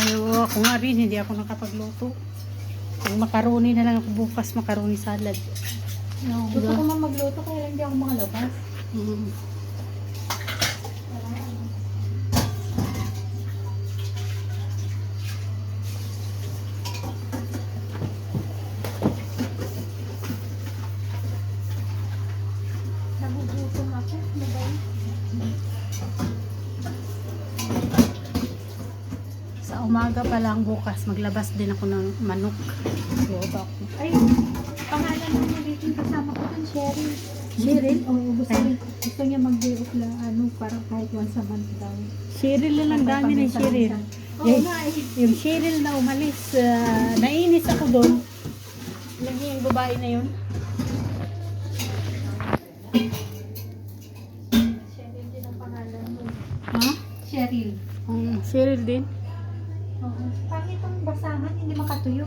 Ay, oo, ako nga rin, hindi ako nakapagluto. Yung macaroni na lang ako bukas, macaroni salad. No, Gusto ko man magluto kaya lang hindi ako makalabas. Mm. Nagugutom ako. Ano ba Sa umaga pa lang bukas, maglabas din ako ng manok. Ako. Ay, pangalan mo dito yung kasama ko dun, Cheryl. Cheryl? Oo, gusto, Ay. niya, gusto niya mag-day off lang, ano, para kahit once a month daw. Cheryl na lang, dami ng Cheryl. Oo Yes. nga eh. Yung Cheryl na umalis, ah, nainis ako doon. Lagi yung babae na yun. Cheryl din ang pangalan mo. Ha? Cheryl. Um, Cheryl din. Oo. Pangit ang basahan, hindi makatuyo.